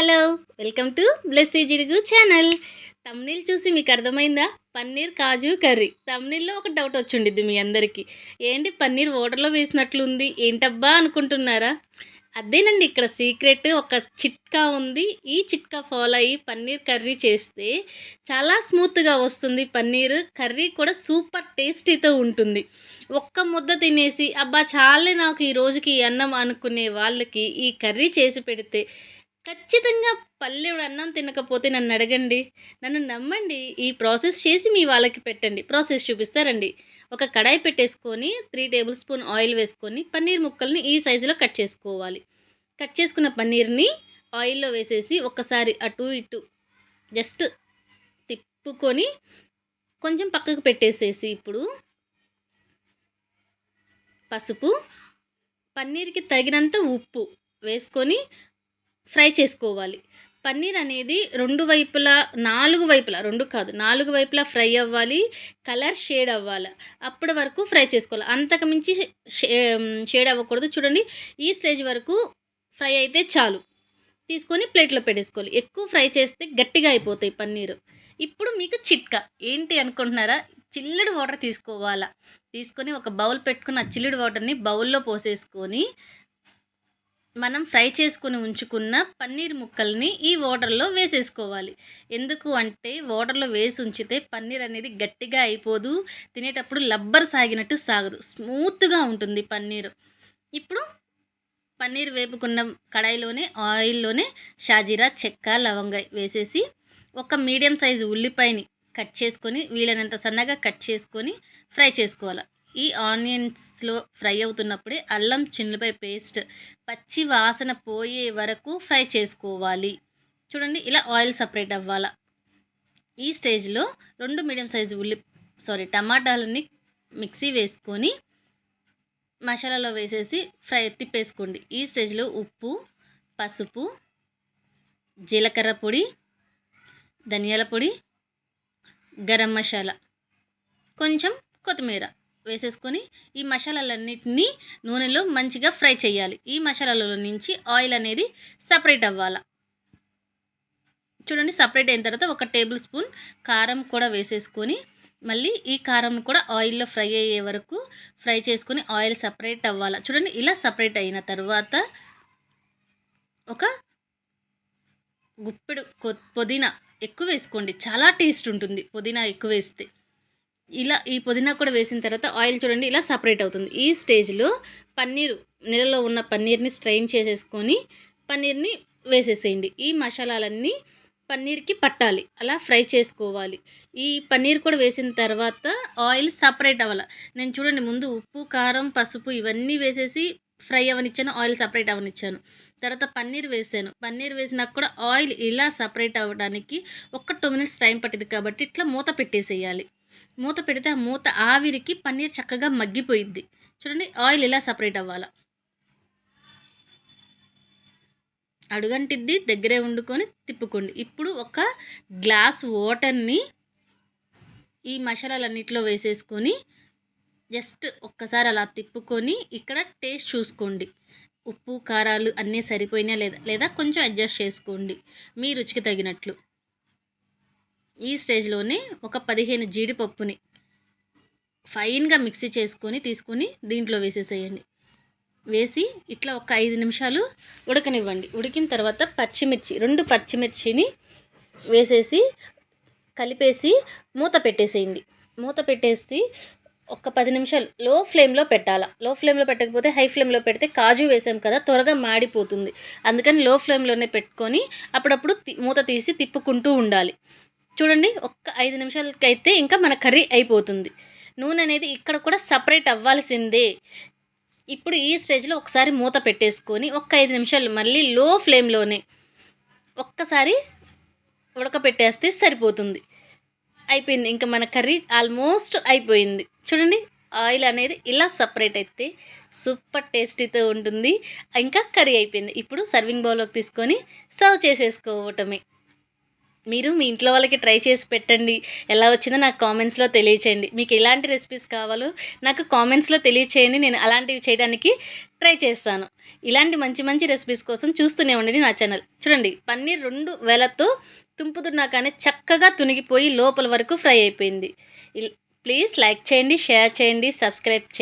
Hello welcome to Blessy Jidugu channel. Thumbnail చూసి మీకు అర్థమైందా? పన్నీర్ కాజు కర్రీ. తమ్నీల్లో ఒక డౌట్ వచ్చిండిద్ది మీ అందరికీ. ఏంటి పన్నీర్ వాటర్లో వేసినట్లుంది? ఏంటబ్బా అనుకుంటున్నారా? అదేనండి ఇక్కడ సీక్రెట్ ఒక చిట్కా ఉంది. ఈ చిట్కా ఫాలో అయ్యి పన్నీర్ కర్రీ చేస్తే చాలా స్మూత్గా వస్తుంది పన్నీర్. కర్రీ కూడా సూపర్ టేస్టీతో ఉంటుంది. ఒక్క ముద్ద తినేసి అబ్బా చాలే నాకు ఈ రోజుకి అన్నం అనుకునే వాళ్ళకి ఈ కర్రీ చేసి పెడితే ఖచ్చితంగా పల్లెడు అన్నం తినకపోతే నన్ను అడగండి. నన్ను నమ్మండి. ఈ ప్రాసెస్ చేసి మీ వాళ్ళకి పెట్టండి. ప్రాసెస్ చూపిస్తారండి. ఒక కడాయి పెట్టేసుకొని త్రీ టేబుల్ స్పూన్ ఆయిల్ వేసుకొని పన్నీర్ ముక్కల్ని ఈ సైజులో కట్ చేసుకోవాలి. కట్ చేసుకున్న పన్నీర్ని ఆయిల్లో వేసేసి ఒక్కసారి అటు ఇటు జస్ట్ తిప్పుకొని కొంచెం పక్కకు పెట్టేసేసి ఇప్పుడు పసుపు పన్నీర్కి తగినంత ఉప్పు వేసుకొని ఫ్రై చేసుకోవాలి. పన్నీర్ అనేది రెండు వైపులా నాలుగు వైపులా రెండు కాదు నాలుగు వైపులా ఫ్రై అవ్వాలి కలర్ షేడ్ అవ్వాలి. అప్పటి వరకు ఫ్రై చేసుకోవాలి. అంతకుమించి షేడ్ అవ్వకూడదు. చూడండి ఈ స్టేజ్ వరకు ఫ్రై అయితే చాలు. తీసుకొని ప్లేట్లో పెట్టేసుకోవాలి. ఎక్కువ ఫ్రై చేస్తే గట్టిగా అయిపోతాయి పన్నీరు. ఇప్పుడు మీకు చిట్కా. ఏంటి అనుకుంటున్నారా? చిల్లుడు వాటర్ తీసుకోవాలా? తీసుకొని ఒక బౌల్ పెట్టుకుని ఆ చిల్లుడు వాటర్ని బౌల్లో పోసేసుకొని మనం ఫ్రై చేసుకుని ఉంచుకున్న పన్నీర్ ముక్కల్ని ఈ వాటర్లో వేసేసుకోవాలి. ఎందుకు అంటే వాటర్లో వేసి ఉంచితే పన్నీర్ అనేది గట్టిగా అయిపోదు తినేటప్పుడు లబ్బర్ సాగినట్టు సాగదు. స్మూత్గా ఉంటుంది పన్నీర్. ఇప్పుడు పన్నీర్ వేపుకున్న కడాయిలోనే ఆయిల్లోనే షాజీరా చెక్క లవంగ వేసేసి ఒక మీడియం సైజు ఉల్లిపాయని కట్ చేసుకొని వీలైనంత సన్నగా కట్ చేసుకొని ఫ్రై చేసుకోవాలి. ఈ ఆనియన్స్లో ఫ్రై అవుతున్నప్పుడే అల్లం చిన్నులపై పేస్ట్ పచ్చి వాసన పోయే వరకు ఫ్రై చేసుకోవాలి. చూడండి ఇలా ఆయిల్ సపరేట్ అవ్వాలా. ఈ స్టేజ్లో రెండు మీడియం సైజు ఉల్లి సారీ టమాటాలని మిక్సీ వేసుకొని మసాలాలో వేసేసి ఫ్రై తిప్పేసుకోండి. ఈ స్టేజ్లో ఉప్పు పసుపు జీలకర్ర పొడి ధనియాల పొడి గరం మసాలా కొంచెం కొత్తిమీర. వేసేసుకొని ఈ మసాలాలన్నింటినీ నూనెలో మంచిగా ఫ్రై చేయాలి. ఈ మసాలాల నుంచి ఆయిల్ అనేది సపరేట్ అవ్వాలి. చూడండి సపరేట్ అయిన తర్వాత ఒక టేబుల్ స్పూన్ కారం కూడా వేసేసుకొని మళ్ళీ ఈ కారం కూడా ఆయిల్లో ఫ్రై అయ్యే వరకు ఫ్రై చేసుకొని ఆయిల్ సపరేట్ అవ్వాలి. చూడండి ఇలా సపరేట్ అయిన తర్వాత ఒక గుప్పెడు పుదీనా ఎక్కువ వేసుకోండి. చాలా టేస్ట్ ఉంటుంది పుదీనా ఎక్కువ వేస్తే. ఇలా ఈ పుదీనా కూడా వేసిన తర్వాత ఆయిల్ చూడండి ఇలా సపరేట్ అవుతుంది. ఈ స్టేజ్లో పన్నీరు నీళ్ళలో ఉన్న పన్నీర్ని స్ట్రైన్ చేసేసుకొని పన్నీర్ని వేసేసేయండి. ఈ మసాలాలన్నీ పన్నీర్కి పట్టాలి అలా ఫ్రై చేసుకోవాలి. ఈ పన్నీర్ కూడా వేసిన తర్వాత ఆయిల్ సపరేట్ అవ్వాలి. నేను చూడండి ముందు ఉప్పు కారం పసుపు ఇవన్నీ వేసేసి ఫ్రై అవనిచ్చాను ఆయిల్ సపరేట్ అవనిచ్చాను. తర్వాత పన్నీర్ వేసాను. పన్నీర్ వేసినాక కూడా ఆయిల్ ఇలా సపరేట్ అవ్వడానికి ఒక టూ మినిట్స్ టైం పట్టింది కాబట్టి ఇట్లా మూత పెట్టేసేయాలి. మూత పెడితే ఆ మూత ఆవిరికి పన్నీర్ చక్కగా మగ్గిపోయిద్ది. చూడండి ఆయిల్ ఇలా సపరేట్ అవ్వాలి? అడుగంటిద్ది దగ్గరే వండుకొని తిప్పుకోండి. ఇప్పుడు ఒక గ్లాస్ వాటర్ని ఈ మసాలాలన్నింటిలో వేసేసుకొని జస్ట్ ఒక్కసారి అలా తిప్పుకొని ఇక్కడ టేస్ట్ చూసుకోండి. ఉప్పు కారాలు అన్నీ సరిపోయినా లేదా లేదా కొంచెం అడ్జస్ట్ చేసుకోండి. మీ రుచికి తగినట్లు. ఈ స్టేజ్లోనే ఒక పదిహేను జీడిపప్పుని ఫైన్గా మిక్సీ చేసుకొని తీసుకొని దీంట్లో వేసేసేయండి. వేసి ఇట్లా ఒక ఐదు నిమిషాలు ఉడకనివ్వండి. ఉడికిన తర్వాత పచ్చిమిర్చి రెండు పచ్చిమిర్చిని వేసేసి కలిపేసి మూత పెట్టేసేయండి. మూత పెట్టేసి ఒక పది నిమిషాలు లో ఫ్లేమ్లో పెట్టాలా? లో ఫ్లేమ్లో పెట్టకపోతే హై ఫ్లేమ్లో పెడితే కాజు వేసాం కదా త్వరగా మాడిపోతుంది. అందుకని లో ఫ్లేమ్లోనే పెట్టుకొని అప్పుడప్పుడు మూత తీసి తిప్పుకుంటూ ఉండాలి. చూడండి ఒక్క ఐదు నిమిషాలకైతే ఇంకా మన కర్రీ అయిపోతుంది. నూనె అనేది ఇక్కడ కూడా సపరేట్ అవ్వాల్సిందే. ఇప్పుడు ఈ స్టేజ్లో ఒకసారి మూత పెట్టేసుకొని ఒక్క ఐదు నిమిషాలు మళ్ళీ లో ఫ్లేమ్లోనే ఒక్కసారి ఉడకపెట్టేస్తే సరిపోతుంది. అయిపోయింది. ఇంకా మన కర్రీ ఆల్మోస్ట్ అయిపోయింది. చూడండి ఆయిల్ అనేది ఇలా సపరేట్ అయితే సూపర్ టేస్టీతో ఉంటుంది. ఇంకా కర్రీ అయిపోయింది. ఇప్పుడు సర్వింగ్ బౌల్లోకి తీసుకొని సర్వ్ చేసేసుకోవటమే. మీరు మీ ఇంట్లో వాళ్ళకి ట్రై చేసి పెట్టండి. ఎలా వచ్చిందో నాకు కామెంట్స్లో తెలియచేయండి. మీకు ఎలాంటి రెసిపీస్ కావాలో నాకు కామెంట్స్లో తెలియచేయండి. నేను అలాంటివి చేయడానికి ట్రై చేస్తాను. ఇలాంటి మంచి మంచి రెసిపీస్ కోసం చూస్తూనే ఉండండి నా ఛానల్ చూడండి పన్నీర్ రెండు వేలతో తుంపుతున్నా కానీ చక్కగా తునిగిపోయి లోపల వరకు ఫ్రై అయిపోయింది. ప్లీజ్ లైక్ చేయండి షేర్ చేయండి సబ్స్క్రైబ్ చేయండి.